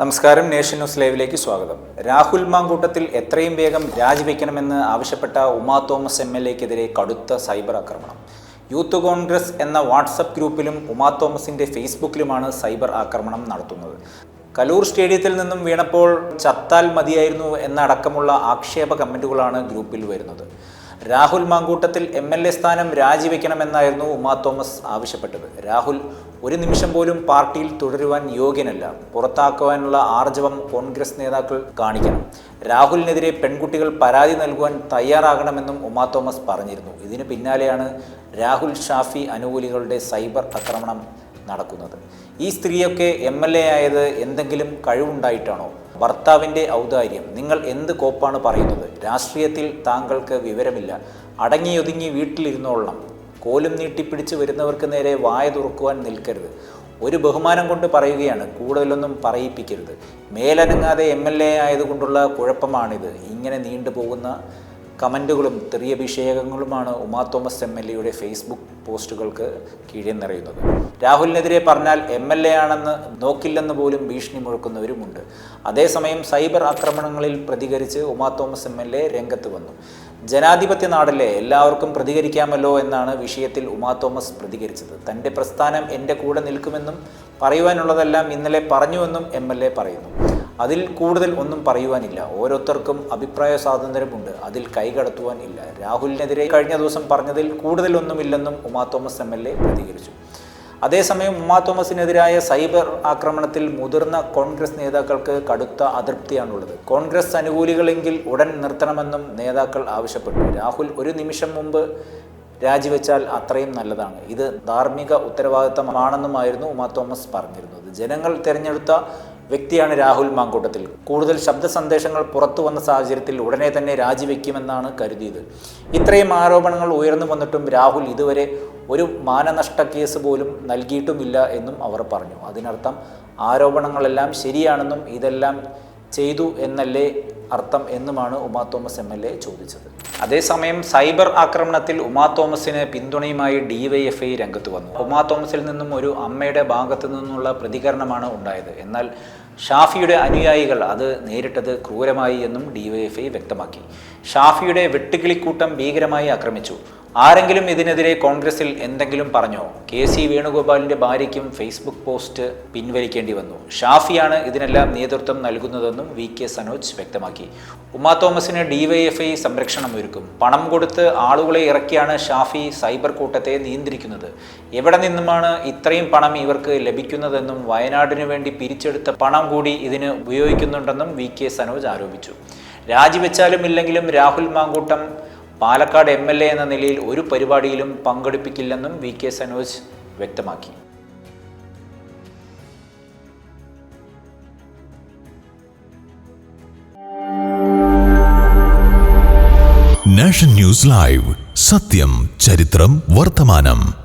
നമസ്കാരം nation news ലൈവിലേക്ക് സ്വാഗതം. രാഹുൽ മാങ്കൂട്ടത്തിൽ എത്രയും വേഗം രാജിവെക്കണമെന്ന് ആവശ്യപ്പെട്ട ഉമാ തോമസ് എം എൽ എക്കെതിരെ കടുത്ത സൈബർ ആക്രമണം. യൂത്ത് കോൺഗ്രസ് എന്ന വാട്സപ്പ് ഗ്രൂപ്പിലും ഉമാ തോമസിന്റെ ഫേസ്ബുക്കിലുമാണ് സൈബർ ആക്രമണം നടത്തുന്നത്. കലൂർ സ്റ്റേഡിയത്തിൽ നിന്നും വീണപ്പോൾ ചത്താൽ മതിയായിരുന്നു എന്നടക്കമുള്ള ആക്ഷേപ കമന്റുകളാണ് ഗ്രൂപ്പിൽ വരുന്നത്. Rahul Mankoottathil M L A സ്ഥാനം രാജിവെക്കണമെന്നായിരുന്നു ഉമാ തോമസ് ആവശ്യപ്പെട്ടത്. രാഹുൽ ഒരു നിമിഷം പോലും പാർട്ടിയിൽ തുടരുവാൻ യോഗ്യനല്ല. പുറത്താക്കുവാനുള്ള ആർജവം കോൺഗ്രസ് നേതാക്കൾ കാണിക്കണം. രാഹുലിനെതിരെ പെൺകുട്ടികൾ പരാതി നൽകുവാൻ തയ്യാറാകണമെന്നും ഉമാ തോമസ് പറഞ്ഞിരുന്നു. ഇതിന് പിന്നാലെയാണ് രാഹുൽ ഷാഫി അനുകൂലികളുടെ സൈബർ ആക്രമണം നടക്കുന്നത്. ഈ സ്ത്രീയൊക്കെ എം എൽ എ ആയത് എന്തെങ്കിലും കഴിവുണ്ടായിട്ടാണോ? ഭർത്താവിന്റെ ഔദാര്യം. നിങ്ങൾ എന്ത് കോപ്പാണ് പറയുന്നത്? രാഷ്ട്രീയത്തിൽ താങ്കൾക്ക് വിവരമില്ല. അടങ്ങിയൊതുങ്ങി വീട്ടിലിരുന്നോളണം. കോലും നീട്ടിപ്പിടിച്ച് വരുന്നവർക്ക് നേരെ വായ തുറക്കുവാൻ നിൽക്കരുത്. ഒരു ബഹുമാനം കൊണ്ട് പറയുകയാണ് കൂടുതലൊന്നും പറയിപ്പിക്കരുത്. മേലനങ്ങാതെ എം എൽ എ ആയതുകൊണ്ടുള്ള കുഴപ്പമാണിത്. ഇങ്ങനെ നീണ്ടുപോകുന്ന കമന്റുകളും തെറിയഭിഷേകങ്ങളുമാണ് ഉമാ തോമസ് എം എൽ എയുടെ ഫേസ്ബുക്ക് പോസ്റ്റുകൾക്ക് കീഴിൽ നിറയുന്നത്. രാഹുലിനെതിരെ പറഞ്ഞാൽ എം എൽ എ ആണെന്ന് നോക്കില്ലെന്ന് പോലും ഭീഷണി മുഴക്കുന്നവരുമുണ്ട്. അതേസമയം സൈബർ ആക്രമണങ്ങളിൽ പ്രതികരിച്ച് Uma Thomas M L A രംഗത്ത് വന്നു. ജനാധിപത്യ നാടല്ലേ എല്ലാവർക്കും പ്രതികരിക്കാമല്ലോ എന്നാണ് വിഷയത്തിൽ ഉമാ തോമസ് പ്രതികരിച്ചത്. തന്റെ പ്രസ്ഥാനം എന്റെ കൂടെ നിൽക്കുമെന്നും പറയുവാനുള്ളതെല്ലാം ഇന്നലെ പറഞ്ഞുവെന്നും എം എൽ എ പറയുന്നു. അതിൽ കൂടുതൽ ഒന്നും പറയുവാനില്ല. ഓരോരുത്തർക്കും അഭിപ്രായ സ്വാതന്ത്ര്യമുണ്ട്. അതിൽ കൈകടത്തുവാൻ ഇല്ല. രാഹുലിനെതിരെ കഴിഞ്ഞ ദിവസം പറഞ്ഞതിൽ കൂടുതലൊന്നുമില്ലെന്നും Uma Thomas M L A പ്രതികരിച്ചു. അതേസമയം ഉമാ തോമസിനെതിരായ സൈബർ ആക്രമണത്തിൽ മുതിർന്ന കോൺഗ്രസ് നേതാക്കൾക്ക് കടുത്ത അതൃപ്തിയാണുള്ളത്. കോൺഗ്രസ് അനുകൂലികളെങ്കിൽ ഉടൻ നിർത്തണമെന്നും നേതാക്കൾ ആവശ്യപ്പെട്ടു. രാഹുൽ ഒരു നിമിഷം മുമ്പ് രാജിവെച്ചാൽ അത്രയും നല്ലതാണ്. ഇത് ധാർമ്മിക ഉത്തരവാദിത്തമാണെന്നുമായിരുന്നു ഉമാ തോമസ് പറഞ്ഞിരുന്നത്. ജനങ്ങൾ തിരഞ്ഞെടുത്ത വ്യക്തിയാണ് രാഹുൽ മാങ്കൂട്ടത്തിൽ. കൂടുതൽ ശബ്ദ സന്ദേശങ്ങൾ പുറത്തു വന്ന സാഹചര്യത്തിൽ ഉടനെ തന്നെ രാജിവെക്കുമെന്നാണ് കരുതിയത്. ഇത്രയും ആരോപണങ്ങൾ ഉയർന്നു വന്നിട്ടും രാഹുൽ ഇതുവരെ ഒരു മാനനഷ്ട കേസ് പോലും നൽകിയിട്ടുമില്ല എന്നും അവർ പറഞ്ഞു. അതിനർത്ഥം ആരോപണങ്ങളെല്ലാം ശരിയാണെന്നും ഇതെല്ലാം ചെയ്തു എന്നല്ലേ അർത്ഥം എന്നുമാണ് Uma Thomas M L A ചോദിച്ചത്. അതേസമയം സൈബർ ആക്രമണത്തിൽ ഉമാ തോമസിന് പിന്തുണയുമായി ഡിവൈഎഫ്ഐ രംഗത്ത് വന്നു. ഉമാ തോമസിൽ നിന്നും ഒരു അമ്മയുടെ ഭാഗത്തു നിന്നുള്ള പ്രതികരണമാണ് ഉണ്ടായത്. എന്നാൽ ഷാഫിയുടെ അനുയായികൾ അത് നേരിട്ടത് ക്രൂരമായി എന്നും ഡിവൈഎഫ്ഐ വ്യക്തമാക്കി. ഷാഫിയുടെ വെട്ടുകിളിക്കൂട്ടം ഭീകരമായി ആക്രമിച്ചു. ആരെങ്കിലും ഇതിനെതിരെ കോൺഗ്രസിൽ എന്തെങ്കിലും പറഞ്ഞോ? കെ സി വേണുഗോപാലിന്റെ ഭാര്യയ്ക്കും ഫേസ്ബുക്ക് പോസ്റ്റ് പിൻവലിക്കേണ്ടി വന്നു. ഷാഫിയാണ് ഇതിനെല്ലാം നേതൃത്വം നൽകുന്നതെന്നും വി കെ സനോജ് വ്യക്തമാക്കി. ഉമാ തോമസിന് ഡിവൈഎഫ്ഐ സംരക്ഷണം ഒരുക്കും. പണം കൊടുത്ത് ആളുകളെ ഇറക്കിയാണ് ഷാഫി സൈബർ കൂട്ടത്തെ നിയന്ത്രിക്കുന്നത്. എവിടെ നിന്നുമാണ് ഇത്രയും പണം ഇവർക്ക് ലഭിക്കുന്നതെന്നും വയനാടിനു വേണ്ടി പിരിച്ചെടുത്ത പണം കൂടി ഇതിന് ഉപയോഗിക്കുന്നുണ്ടെന്നും വി കെ സനോജ് ആരോപിച്ചു. രാജിവെച്ചാലും ഇല്ലെങ്കിലും Rahul Mankoottam Palakkad M L A എന്ന നിലയിൽ ഒരു പരിപാടിയിലും പങ്കെടുപ്പിക്കില്ലെന്നും വി കെ സനോജ് വ്യക്തമാക്കി. Nation news live. സത്യം ചരിത്രം വർത്തമാനം.